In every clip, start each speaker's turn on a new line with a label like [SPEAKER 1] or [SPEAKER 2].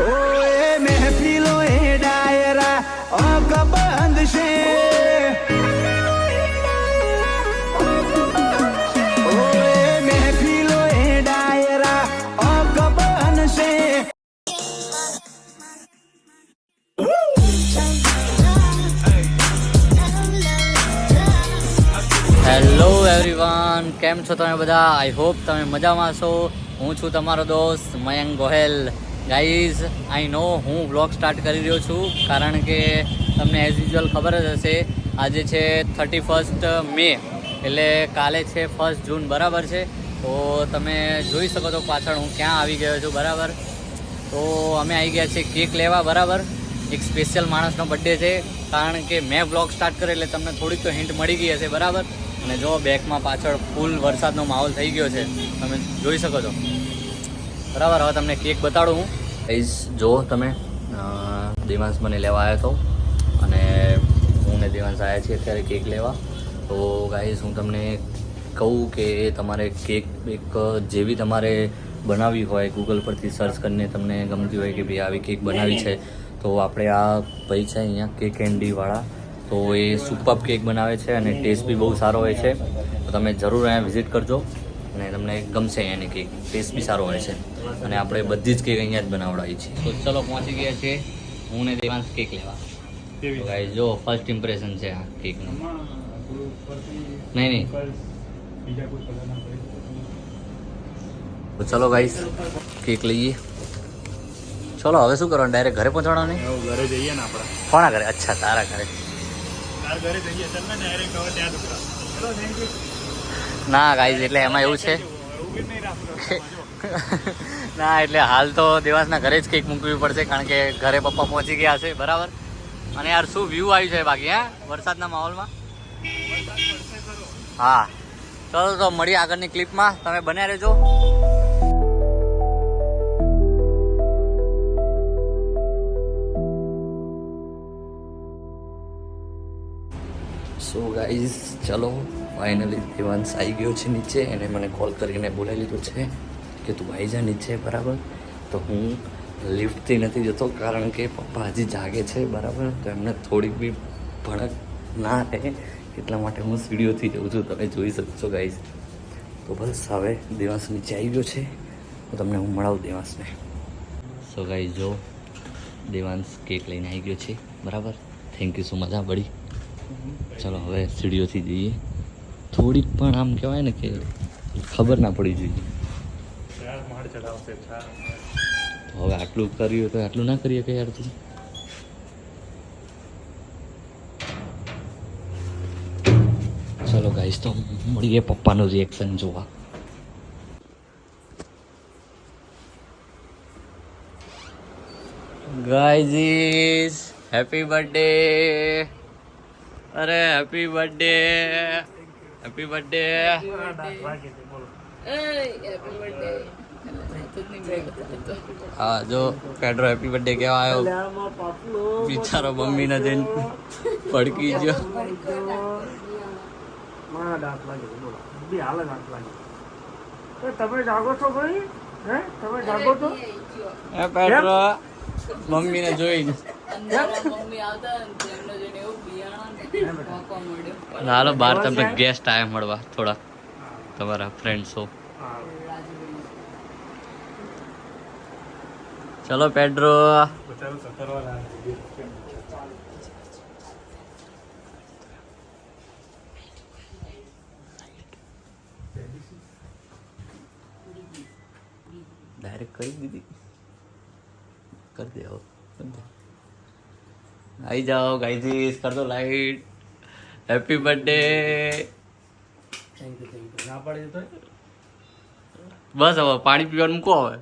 [SPEAKER 1] ઓએ મહેફિલો એ ડાયરા ડાયરા અકબંધ છે.
[SPEAKER 2] હેલો એવરીવન કેમ છો તમે બધા? આઈ હોપ તમે મજામાં છો. હું છું તમારો દોસ્ત Mayank Gohel. Guys I know હું વ્લોગ સ્ટાર્ટ કરી રહ્યો છું, કારણ કે તમને એઝ યુઝ્યુઅલ ખબર જ હશે, આજે છે થર્ટી ફર્સ્ટ મે એટલે કાલે છે ફર્સ્ટ જૂન બરાબર છે? તો તમે જોઈ શકો છો પાછળ હું ક્યાં આવી ગયો છું, બરાબર? તો અમે આવી ગયા છીએ કેક લેવા, બરાબર? એક સ્પેશિયલ માણસનો બર્થડે છે, કારણ કે મેં બ્લોગ સ્ટાર્ટ કર્યો, એટલે તમને થોડીક તો હિન્ટ મળી ગઈ હશે, બરાબર? અને જો બેકમાં પાછળ ફૂલ વરસાદનો માહોલ થઈ ગયો છે, તમે જોઈ શકો છો. બરાબર, હવે તમને કેક બતાડું હું. ગાઈઝ જો તમે દેવાંશ મને લેવા આવ્યો હતો અને હું ને દેવાંશ આવ્યા છીએ અત્યારે કેક લેવા, તો ગાઈઝ હું તમને કહું કે તમારે કેક એક જેવી તમારે બનાવવી હોય ગૂગલ પરથી સર્ચ કરીને તમને ગમતી હોય કે ભાઈ આવી કેક બનાવી છે, તો આપણે આ ભાઈ છે અહીંયા, કેક એન્ડીવાળા તો એ સુપર કેક બનાવે છે અને ટેસ્ટ બી બહુ સારો હોય છે, તો તમે જરૂર અહીંયા વિઝિટ કરજો. અને તમને ગમશે એની કેક ટેસ્ટ બી સારો હોય છે. અને આપણે બધી જ કેક અહીંયા જ બનાવડાવી છે તો ચલો પહોંચી ગયા છે. હું ને દેવાંશ કેક લેવા. guys, જો ફર્સ્ટ ઇમ્પ્રેશન છે આ કેકનું નહીં નહીં. તો ચલો ગાઈસ કેક લઈએ. ચલો હવે શું કરવાનું? ડાયરેક્ટ ઘરે પહોંચાડવાનું નહીં?
[SPEAKER 3] ઘરે જઈએ ને આપણે.
[SPEAKER 2] કોના ઘરે? અચ્છા તારા ઘરે.
[SPEAKER 3] તાર ઘરે જઈએ ચાલ ને ડાયરેક્ટ હવે ત્યાં ચલો થેન્ક યુ
[SPEAKER 2] ના ગાઈઝ એટલે એમાં એવું છે. ના, એટલે હાલ તો દેવાસના ઘરે જ કંઈક મૂકવી પડશે, કારણ કે ઘરે પપ્પા પહોંચી ગયા છે, બરાબર? અને યાર શું વ્યૂ આવ્યું છે બાકી, હા? વરસાદના માહોલમાં? હા. ચલો, તો મળીએ આગળની ક્લિપમાં તમે બન્યા રહેજો. સો ગાઈઝ ચલો. ફાઇનલી દેવાંશ આવી ગયો છે નીચે એને મને કોલ કરીને બોલાવી લીધો છે કે તું આવી જા નીચે બરાબર? તો હું લિફ્ટથી નથી જતો કારણ કે પપ્પા હજી જાગે છે બરાબર? તો એમને થોડીક બી ભડક ના રહે એટલા માટે હું સીડીઓથી જઉં છું તમે જોઈ શકો છો ગાઈ તો બસ હવે દેવાંશ નીચે આવી ગયો છે તો તમને હું મળાવું દેવાંશને. સો ગાઈ જો દેવાંશ કેક લઈને આવી ગયો છે બરાબર? થેન્ક યુ સો મજા બળી ચલો હવે સીડીઓથી જઈએ. થોડીક પણ આમ કહેવાય ને કે ખબર ના પડી જોઈએ. હવે આટલું કર્યું તો આટલું ના કરીએ કે યાર તું? ચલો ગાઈસ તો મળીએ પપ્પાનું રિએક્શન જોવા. ગાઈઝ હેપી બર્થડે અરે હેપી બર્થડે હેપી બર્થડે હા જો પેડ્રો હેપી બર્થડે કેવા આવ્યો. બિચારો મમ્મીને જઈને પડકી ગયો.
[SPEAKER 4] તમે જાગો છો ભાઈ હે તમે જાગો છો
[SPEAKER 2] એ પેડ્રો મમ્મીને જોઈને હાલો બહાર તમને ગેસ્ટ આવ્યા મળવા, થોડા તમારા ફ્રેન્ડ્સો ચલો પેડ્રો. ડાયરેક્ટ કરી દીધી. કરી દે દો લાઈટ. હેપી બર્થડે
[SPEAKER 4] ના પાડી તો
[SPEAKER 2] બસ હવે પાણી પીવાનું મૂકો હવે.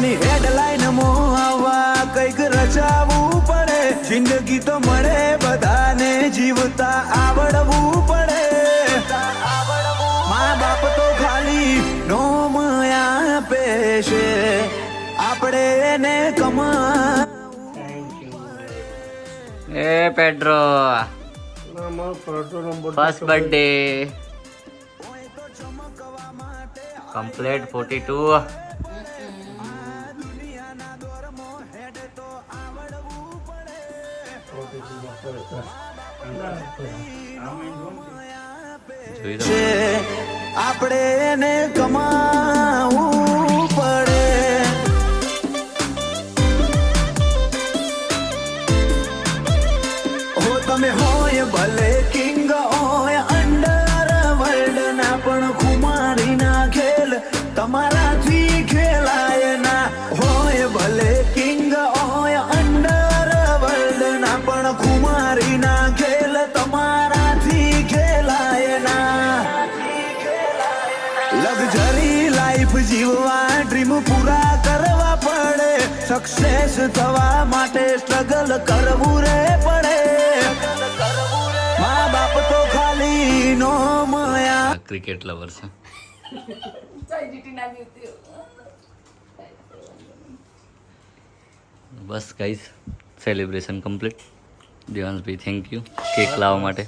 [SPEAKER 1] ની હેડલાઈન મોહવા કંઈક રચાવવું પડે. જિંદગી તો મળે બધાને જીવતા આવડવું પડે એને કમા
[SPEAKER 2] એ પેડ્રો
[SPEAKER 4] ના
[SPEAKER 2] first birthday complete forty two
[SPEAKER 1] આપણે એને કમાવું થવા માટે સ્ટ્રગલ કરવું રે પડે. મા બાપ તો ખાલી નો મળ્યા.
[SPEAKER 2] ક્રિકેટ લવર છે. બસ ગાઈસ સેલિબ્રેશન કમ્પ્લીટ દેવાંશભાઈ થેન્ક યુ કેક લાવવા માટે.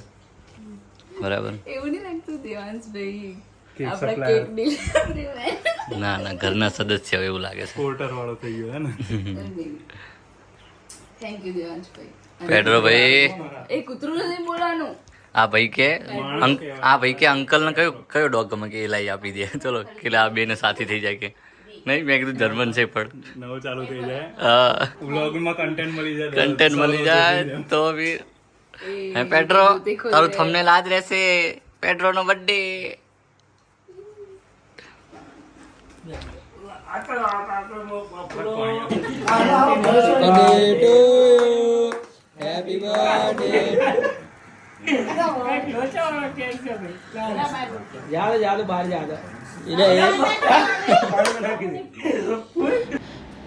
[SPEAKER 2] બરાબર.
[SPEAKER 5] એવું નહીં લાગતું દેવાંશભાઈ. કેક ડિલિવરી
[SPEAKER 2] ના ના ઘરના સદસ્ય એવું લાગે છે.
[SPEAKER 3] પોર્ટર વાળો થઈ ગયો હે ને?
[SPEAKER 5] Thank you Devanshbhai.
[SPEAKER 2] પેડરો ભાઈ.
[SPEAKER 5] એ કૂતરું નથી બોલાનું.
[SPEAKER 2] આ ભાઈ કે આ ભાઈ કે અંકલ ને કયો કયો ડોગ ગમે કે એ લાવી આપી દે. ચલો કે આ બે ને સાથી થઈ જાય કે. નહીં મેં કીધું જર્મન છે પણ.
[SPEAKER 3] નવો ચાલુ થઈ જાય. વ્લોગમાં કન્ટેન્ટ મળી જાય
[SPEAKER 2] કન્ટેન્ટ મળી જાય તો બી. હે પેટ્રો તારું થંબનેલ આ રહેશે. પેટ્રો નો બર્થડે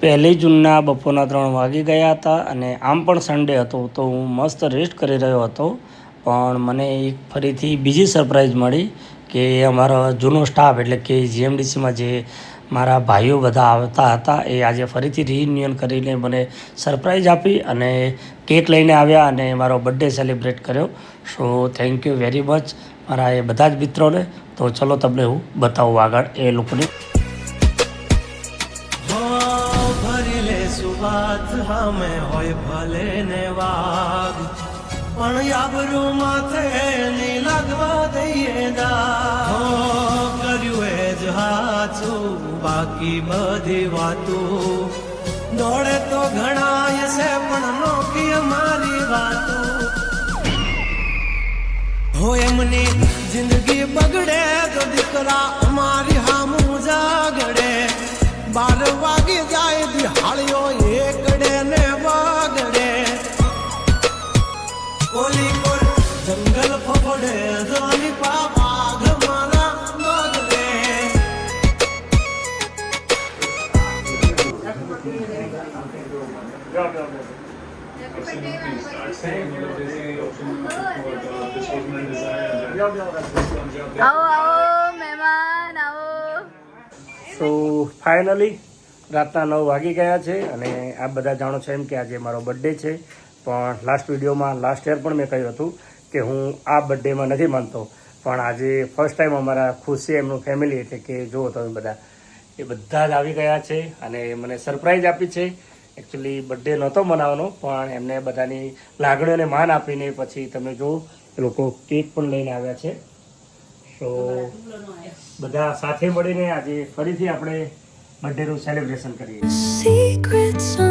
[SPEAKER 6] પહેલી જૂનના બપોરના ત્રણ વાગી ગયા હતા અને આમ પણ સન્ડે હતો, તો હું મસ્ત રેસ્ટ કરી રહ્યો હતો. પણ મને એક ફરીથી બીજી સરપ્રાઈઝ મળી કે અમારો જૂનો સ્ટાફ એટલે કે જીએમડીસીમાં જે મારા ભાઈઓ બધા આવતા હતા, એ આજે ફરીથી રિયુનિયન કરીને મને સરપ્રાઈઝ આપી અને કેક લઈને આવ્યા અને મારો બર્થડે સેલિબ્રેટ કર્યો. So thank you very much મારા એ બધા જ મિત્રોને. તો ચલો તમને હું બતાવું આગળ એ લોકોને.
[SPEAKER 1] ભલે ને વાગ પણ યાબરૂ બાકી બધી વાતો દોડે તો ઘણા છે પણ નોકી અમારી વાતો હો એમની જિંદગી બગડે તો દીકરા અમારી હામું જાગડે બાર વાગી જાય દિહાળીઓ એકડે ને વાગડે કોલી કોલ જંગલ ફફડે જોની પા
[SPEAKER 5] આવો આવો, મહેમાન, આવો.
[SPEAKER 6] સો ફાઇનલી રાતના નવ વાગી ગયા છે અને આ બધા જાણો છો એમ કે આજે મારો બર્થડે છે. પણ લાસ્ટ વિડીયોમાં લાસ્ટ યર પણ મેં કહ્યું હતું કે હું આ બર્થડેમાં નથી માનતો. પણ આજે ફર્સ્ટ ટાઈમ અમારા ખુશી એમનું ફેમિલી એટલે કે, જુઓ તમે બધા, એ બધા જ આવી ગયા છે અને મને સરપ્રાઈઝ આપી છે. એકચ્યુઅલી બર્થડે નહોતો મનાવવાનો, પણ એમને બધાની લાગણીઓને માન આપીને પછી તમે જો લોકો કેક પણ લઈને આવ્યા છે. તો બધા સાથે મળીને આજે ફરીથી આપણે બર્થડેનું સેલિબ્રેશન કરીએ.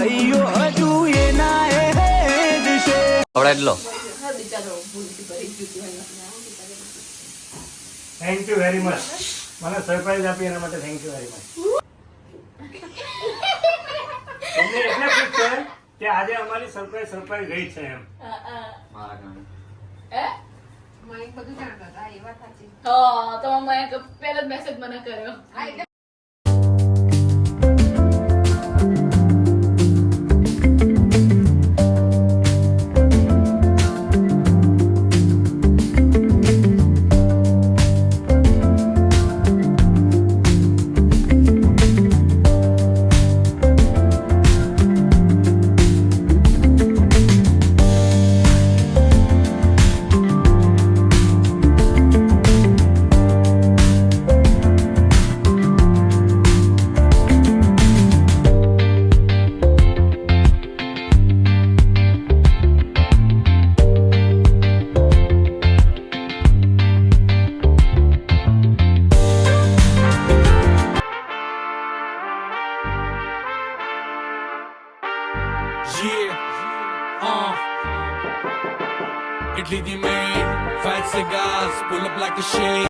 [SPEAKER 1] બદલાયો હજુ એના એ જ
[SPEAKER 2] આવડે એટલો.
[SPEAKER 5] હા બિચારો ભૂલથી ભરી ગયું હતું
[SPEAKER 6] થેન્ક યુ વેરી મચ મને સરપ્રાઈઝ આપી એના માટે થેન્ક યુ વેરી મચ તમને એટલે ખુશ છે કે આજે અમારી સરપ્રાઈઝ સરપ્રાઈઝ ગઈ છે એમ.
[SPEAKER 2] મારા કારણે.
[SPEAKER 5] હે?
[SPEAKER 7] મયંક બધું જાણતા હતા એ વાત સાચી.
[SPEAKER 5] હા તો મેં પહેલો જ મેસેજ મને કર્યો.